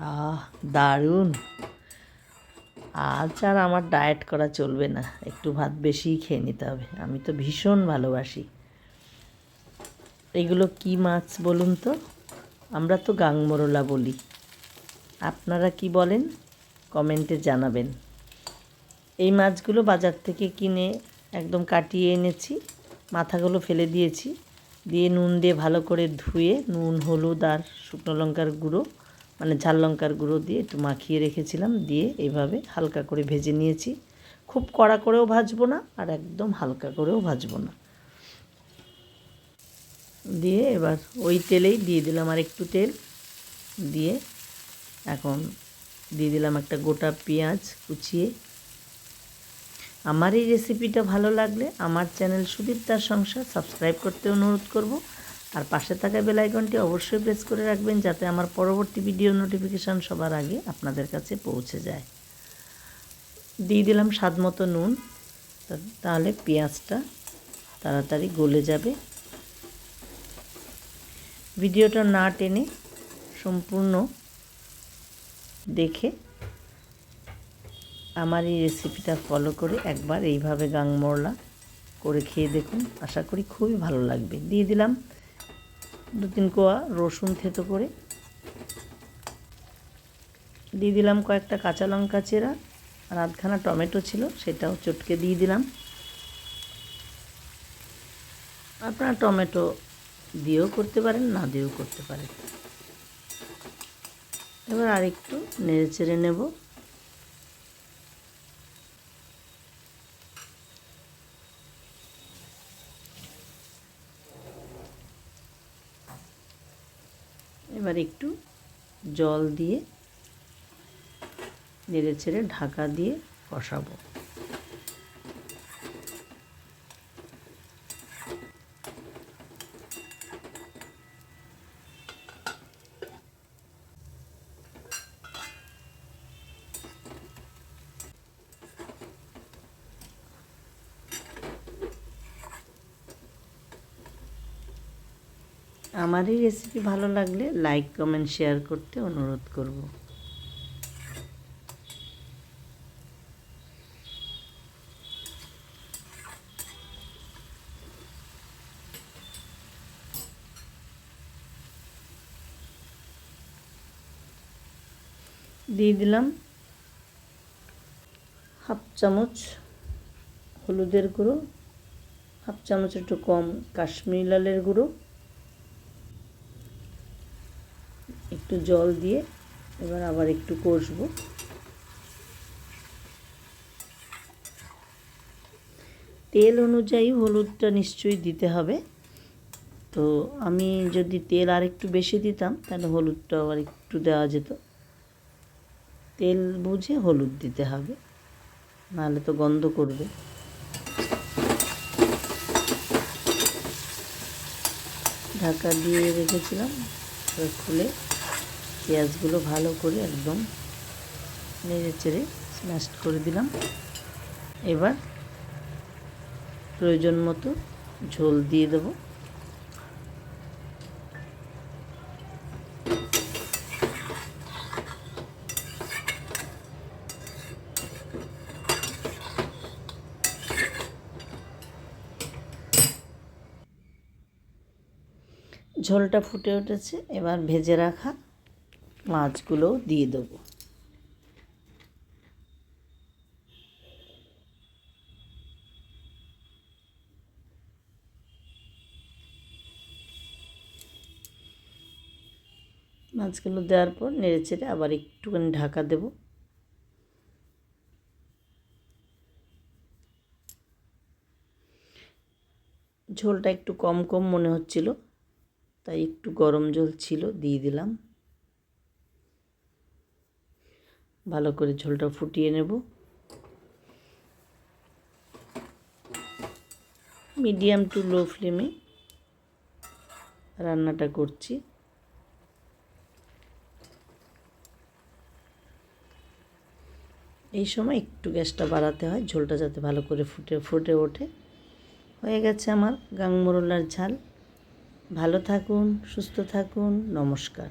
আহ, দারুণ। আজ আর আমার ডায়েট করা চলবে না। একটু ভাত বেশিই খেয়ে নিতে হবে। আমি তো ভীষণ ভালোবাসি। এগুলো কি মাছ বলুন তো? আমরা তো গাংমরোলা বলি। আপনারা কি বলেন? কমেন্টে জানাবেন। এই মাছগুলো বাজার থেকে কিনে একদম কাটিয়ে এনেছি। মাথাগুলো ফেলে দিয়েছি। দিয়ে নুন দিয়ে ভালো করে ধুয়ে নুন, হলুদ আর শুকনো লঙ্কার গুঁড়ো মানে ঝাল লঙ্কার গুঁড়ো দিয়ে একটু মাখিয়ে রেখেছিলাম, দিয়ে এইভাবে হালকা করে ভেজে নিয়েছি। খুব কড়া করেও ভাজবো না আর একদম হালকা করেও ভাজবো না। দিয়ে এবার ওই তেলেই দিয়ে দিলাম আর একটু তেল। দিয়ে এখন দিয়ে দিলাম একটা গোটা পেঁয়াজ কুচিয়ে। আমার এই রেসিপিটা ভালো লাগলে আমার চ্যানেল সুদীপ্তার সংসার সাবস্ক্রাইব করতে অনুরোধ করব। আর পাশে থাকা বেল আইকনটি অবশ্যই প্রেস করে রাখবেন যাতে আমার পরবর্তী ভিডিও নোটিফিকেশান সবার আগে আপনাদের কাছে পৌঁছে যায়। দিয়ে দিলাম স্বাদ মতো নুন। তাহলে পেঁয়াজটা তাড়াতাড়ি গলে যাবে। ভিডিওটা না টেনে সম্পূর্ণ দেখে আমার এই রেসিপিটা ফলো করে একবার এইভাবে গাংমরলা করে খেয়ে দেখুন। আশা করি খুবই ভালো লাগবে। দিয়ে দিলাম দু তিন কোয়া রসুন থেতো করে। দিয়ে দিলাম কয়েকটা কাঁচা লঙ্কা চেরা আর আধখানা টমেটো ছিল, সেটাও চটকে দিয়ে দিলাম। আপনারা টমেটো দিয়েও করতে পারেন, না দিয়েও করতে পারেন। এবার আরেকটু নেড়ে চেড়ে নেব। এবার একটু জল দিয়ে নেড়ে ছেড়ে ঢাকা দিয়ে কষাবো। আমার এই রেসিপি ভালো লাগলে লাইক কমেন্ট শেয়ার করতে অনুরোধ করব। দিয়ে দিলাম হাফ চামচ হলুদের গুঁড়ো, হাফ চামচ একটু কম কাশ্মীরি লালের গুঁড়ো। একটু জল দিয়ে এবার আবার একটু কষবো। তেল অনুযায়ী হলুদটা নিশ্চয়ই দিতে হবে। তো আমি যদি তেল আর একটু বেশি দিতাম, তাহলে হলুদটা আবার একটু দেওয়া যেত। তেল বুঝে হলুদ দিতে হবে, নাহলে তো গন্ধ করবে। ঢাকা দিয়ে রেখেছিলাম খুলে পেঁয়াজগুলো ভালো করে একদম নেড়ে চেড়ে স্ম্যাশ করে দিলাম। এবার প্রয়োজন মতো ঝোল দিয়ে দেব। ঝোলটা ফুটে উঠেছে, এবার ভেজে রাখা মাছগুলোও দিয়ে দেবো। মাছগুলো দেওয়ার পর নেড়ে চেড়ে আবার একটুখানি ঢাকা দেব। ঝোলটা একটু কম কম মনে হচ্ছিল, তাই একটু গরম জল ছিল, দিয়ে দিলাম। ভালো করে ঝোলটা ফুটিয়ে নেব। মিডিয়াম টু লো ফ্লেমে রান্নাটা করছি। এই সময় একটু গ্যাসটা বাড়াতে হয়, ঝোলটা যাতে ভালো করে ফুটে ফুটে ওঠে। হয়ে গেছে আমার গাংমরোলার ঝাল। ভালো থাকুন, সুস্থ থাকুন, নমস্কার।